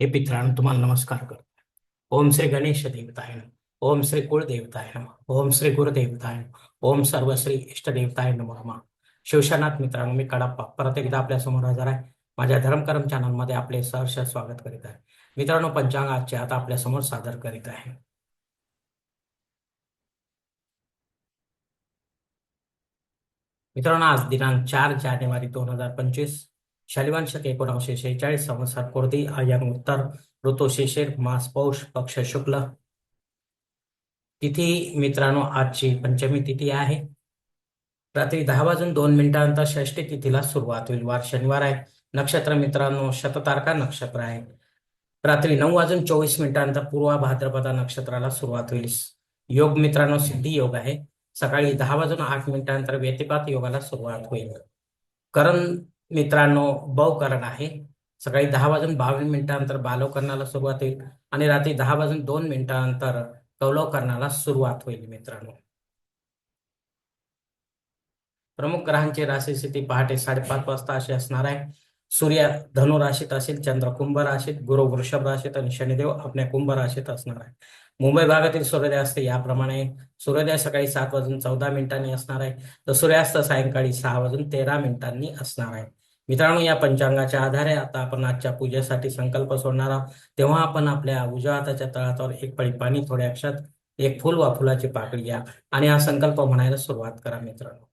हे पित्रांनो तुम्हाला नमस्कार करतो. ओम श्री गणेश देवताय नमः. ओम श्री कुळदेवताय नमः. ओम श्री गुरुदेवताय नमः. ओम सर्व श्री इष्टदेवताय नमः शिवशानाथ मित्रांनो मी कडप्पा. परत एकदा आपल्यासमोर हजर आहे. माझ्या धर्मकरम चॅनलमध्ये आपले सहर्ष स्वागत करीत आहे. मित्रांनो पंचांग आजचे आता आपल्यासमोर सादर करीत आहे. मित्रांनो आज दिनांक चार जानेवारी दोन हजार पंचवीस. शालिवान शक एकोणीसशे शेहेचाळीस संवत्सर कोरदी आयन उत्तर ऋतू शिशिर मास पौष पक्ष शुक्ल. तिथी मित्रांनो आजची पंचमी तिथी आहे. रात्री दहा वाजून दोन मिनिटानंतर षष्टी तिथीला सुरुवात होईल. वार शनिवार आहे. नक्षत्र मित्रांनो शततारका नक्षत्र आहे. रात्री नऊ वाजून चोवीस मिनिटानंतर पूर्वा भाद्रपदा नक्षत्राला सुरुवात होईल. योग मित्रांनो सिद्धी योग आहे. सकाळी दहा वाजून आठ मिनिटानंतर व्यतिपात योगाला सुरुवात होईल. करण मित्रांनो बवकरण आहे. सकाळी दहा वाजून बावीस मिनिटानंतर बालवकरणाला सुरुवात होईल आणि रात्री दहा वाजून दोन मिनिटानंतर कौलवकरणाला सुरुवात होईल मित्रांनो. प्रमुख ग्रहांची राशी स्थिती पहाटे साडेपाच वाजता अशी असणार आहे. सूर्य धनु राशीत असेल चंद्र कुंभ राशीत गुरु वृषभ राशीत आणि शनिदेव आपल्या कुंभ राशीत असणार आहे. मुंबई भागातील सूर्योदय असते याप्रमाणे सूर्योदय सकाळी सात वाजून चौदा मिनिटांनी असणार आहे. तर सूर्यास्त सायंकाळी सहा वाजून तेरा मिनिटांनी असणार आहे. मित्रांनो या पंचांगाच्या आधारे आता आपण आजच्या पूजेसाठी संकल्प सोडणार आहोत. तेव्हा आपण आपल्या उजव्या हाताच्या तळातावर एक पळी पाणी थोड्या अक्षात एक फुल वा फुलाची पाकळी घ्या आणि हा संकल्प म्हणायला सुरुवात करा मित्रांनो.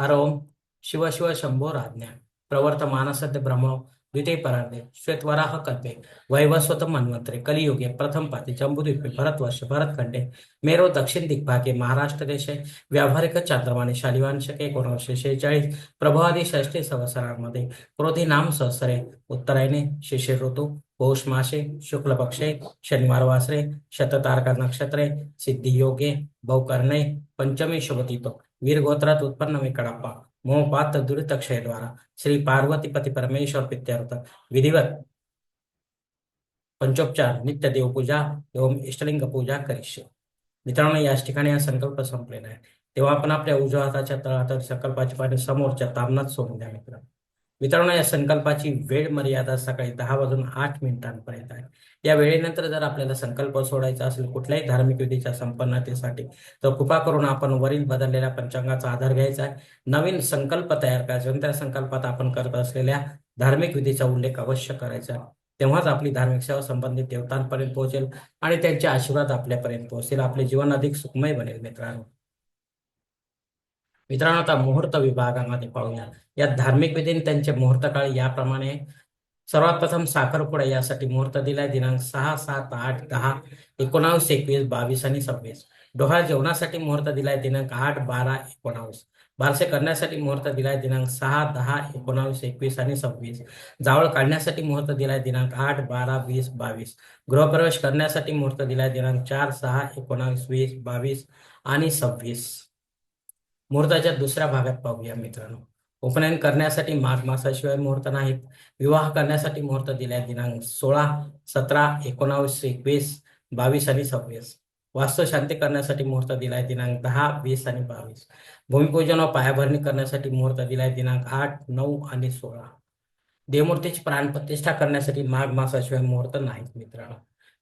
हर ओम शिव शिव शंभो राज्ञा. प्रवर्त मानसद्य ब्रह्म द्वितीय परार्धे श्वेतवराह कल्पे वैवस्वत मन्वंतरे कलियुगे प्रथम पाती जम्बुद्वीपे भरतवर्ष भरतखंडे मेरो दक्षिण दिग्भागे महाराष्ट्र देशे व्यावहारिक चांद्रमाने शालिवांशके एकोणीसशे शेहेचाळीस प्रभावादी षष्टी संवत्सरांमध्ये क्रोधी नाम सहसरे उत्तरायणे शिशिर ऋतू पौष मासे शुक्ल पक्षे शनिवार वासरे शततारका नक्षत्रे सिद्धी योगे बहुकर्णे पंचमी शुभतितो वीरगोत्रात उत्पन्न मी मोह मोहपात दुरित क्षयद्वारा श्री पार्वती परमेश्वर प्रित्यर्थ विधिवत पंचोपचार नित्य देवपूजा एवं इष्टलिंग पूजा करिष्य. मित्रांनो याच ठिकाणी हा संकल्प संपलेला आहे. तेव्हा आपण आपल्या उजव्या हाताच्या तळात संकल्पाची पाणी समोरच्या तामनात सोडून द्या मित्रांनो. मित्रांनो या संकल्पाची वेळ मर्यादा सकाळी दहा वाजून आठ मिनिटांपर्यंत आहे. या वेळेनंतर जर आपल्याला संकल्प सोडायचा असेल कुठल्याही धार्मिक विधीच्या संपन्नतेसाठी तर कृपा करून आपण वरील बदललेल्या पंचांगाचा आधार घ्यायचा आहे. नवीन संकल्प तयार करायचा आणि त्या संकल्पात आपण करत असलेल्या धार्मिक विधीचा उल्लेख अवश्य करायचा तेव्हाच आपली धार्मिक सेवा संबंधित देवतांपर्यंत पोहोचेल आणि त्यांचे आशीर्वाद आपल्यापर्यंत पोहोचेल आपले जीवन अधिक सुखमय बनेल मित्रांनो. मित्रांनो आता मुहूर्त विभागामध्ये पाहूया. या धार्मिक विधीने त्यांचे मुहूर्त काळ याप्रमाणे. सर्वात प्रथम साखरपुडा यासाठी मुहूर्त दिलाय. दिनांक सहा सात आठ दहा एकोणावीस एकवीस बावीस आणि सव्वीस. डोहाळ जेवणासाठी मुहूर्त दिलाय. दिनांक आठ बारा एकोणावीस. बारसे करण्यासाठी मुहूर्त दिलाय. दिनांक सहा दहा एकोणावीस एकवीस आणि सव्वीस. जावळ काढण्यासाठी मुहूर्त दिलाय. दिनांक आठ बारा वीस बावीस. गृहप्रवेश करण्यासाठी मुहूर्त दिलाय. दिनांक चार सहा एकोणावीस वीस बावीस आणि सव्वीस. मुहूर्ताच्या दुसऱ्या भागात पाहूया मित्रांनो. उपनयन करण्यासाठी माघ मासाशिवाय मुहूर्त नाहीत. विवाह करण्यासाठी मुहूर्त दिलाय दिनांक सोळा सतरा एकोणावीस एकवीस बावीस आणि सव्वीस. वास्तुशांती करण्यासाठी मुहूर्त दिलाय दिनांक दहा वीस आणि बावीस. भूमिपूजन व पायाभरणी करण्यासाठी मुहूर्त दिलाय दिनांक आठ नऊ आणि सोळा. देवमूर्तीची प्राणप्रतिष्ठा करण्यासाठी माघ मासाशिवाय मुहूर्त नाहीत मित्रांनो.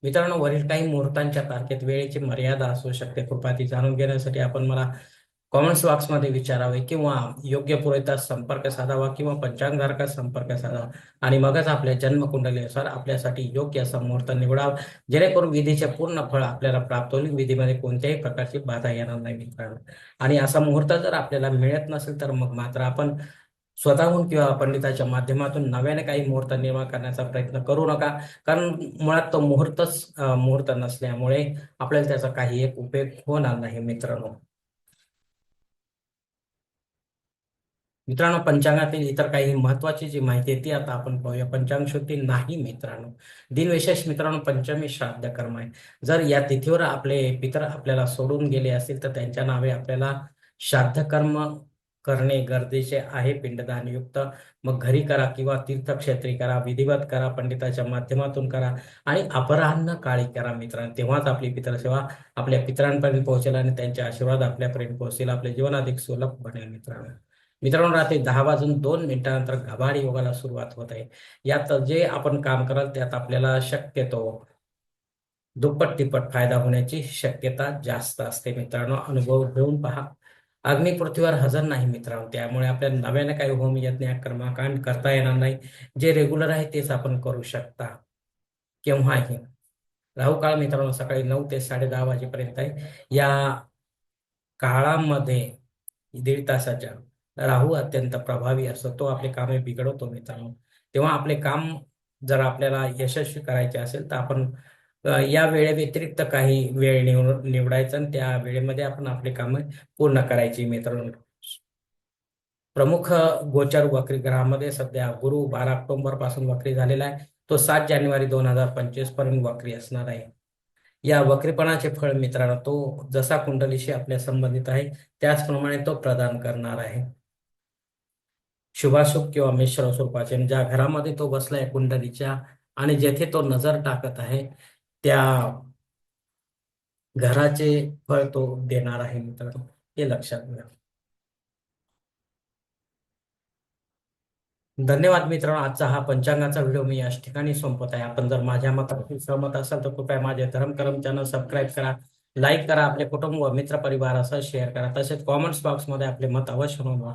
मित्रांनो वरील काही मुहूर्तांच्या तारखेत वेळेची मर्यादा असू शकते. कृपा ती जाणून घेण्यासाठी आपण मला कॉमेंट्स बॉक्समध्ये विचारावे किंवा योग्य पुरवठा संपर्क साधावा किंवा पंचांगधारका संपर्क साधावा. आणि मगच आपल्या जन्मकुंडलीनुसार आपल्यासाठी योग्य असा मुहूर्त निवडावा. जेणेकरून विधीचे पूर्ण फळ आपल्याला प्राप्त होईल. विधीमध्ये कोणत्याही प्रकारची बाधा येणार नाही मित्रांनो. आणि असा मुहूर्त जर आपल्याला मिळत नसेल तर मग मात्र आपण स्वतःहून किंवा पंडिताच्या माध्यमातून नव्याने काही मुहूर्त निर्माण करण्याचा प्रयत्न करू नका. कारण मुळात तो मुहूर्तच मुहूर्त नसल्यामुळे आपल्याला त्याचा काही एक उपयोग होणार नाही मित्रांनो. मित्रांनो पंचांगातील इतर काही महत्वाची जी माहिती आहे ती आता आपण पाहूया. पंचांग शुद्धी नाही मित्रांनो. दिनविशेष मित्रांनो पंचमी श्राद्ध कर्म आहे. जर या तिथीवर आपले पितर आपल्याला सोडून गेले असतील तर त्यांच्या नावे आपल्याला श्राद्ध कर्म करणे गरजेचे आहे. पिंडदान युक्त. मग घरी करा किंवा तीर्थक्षेत्री करा विधिवत करा पंडिताच्या माध्यमातून करा आणि अपराह्न काळी करा मित्रांनो. तेव्हाच आपली पितरसेवा आपल्या पितरांपर्यंत पोहोचेल आणि त्यांचे आशीर्वाद आपल्यापर्यंत पोहोचेल आपले जीवन अधिक सुलभ बनेल मित्रांनो. मित्रांनो रात्री दहा वाजून दोन मिनिटानंतर घबाड योगाला सुरुवात होत आहे. यात जे आपण काम कराल त्यात आपल्याला शक्यतो दुप्पट तिप्पट फायदा होण्याची शक्यता जास्त असते मित्रांनो. अनुभव घेऊन पहा. अग्नी पृथ्वीवर हजर नाही मित्रांनो. त्यामुळे आपल्याला नव्याने काही होम यज्ञ कर्मकांड करता येणार नाही. जे रेग्युलर आहे तेच आपण करू शकता. केव्हाही. राहू काळ मित्रांनो सकाळी नऊ ते साडे दहा वाजेपर्यंत आहे. या काळामध्ये दीड तासाच्या राहू अत्यंत प्रभावी असतो तो आपले कामे बिघडवतो मित्रांनो. तेव्हा आपले काम जर आपल्याला यशस्वी करायचे असेल तर आपण या वेळेव्यतिरिक्त काही वेळ निवड निवडायचा आणि त्या वेळेमध्ये आपण आपले कामे पूर्ण करायची मित्रांनो. प्रमुख गोचर वक्री ग्रहामध्ये सध्या गुरु बारा ऑक्टोबरपासून वक्री झालेला आहे. तो सात जानेवारी दोन हजार पंचवीसपर्यंत वक्री असणार आहे. या वक्रीपणाचे फळ मित्रांनो तो जसा कुंडलीशी आपल्या संबंधित आहे त्याचप्रमाणे तो प्रदान करणार आहे. शुभाशुभ किंवा मिश्र स्वरूपाचे आणि ज्या घरामध्ये तो बसलाय कुंडलीच्या आणि जेथे तो नजर टाकत आहे त्या घराचे फळ तो देणार आहे मित्रांनो. हे लक्षात घ्या. धन्यवाद मित्रांनो. आजचा हा पंचांगाचा व्हिडिओ मी याच ठिकाणी संपत आहे. आपण जर माझ्या मताशी सहमत असाल तर कृपया माझे धर्मकरम चॅनल सबस्क्राईब करा लाईक करा आपले कुटुंब व मित्र परिवारासह शेअर करा. तसेच कॉमेंट्स बॉक्समध्ये आपले मत अवश्य नोंदवा.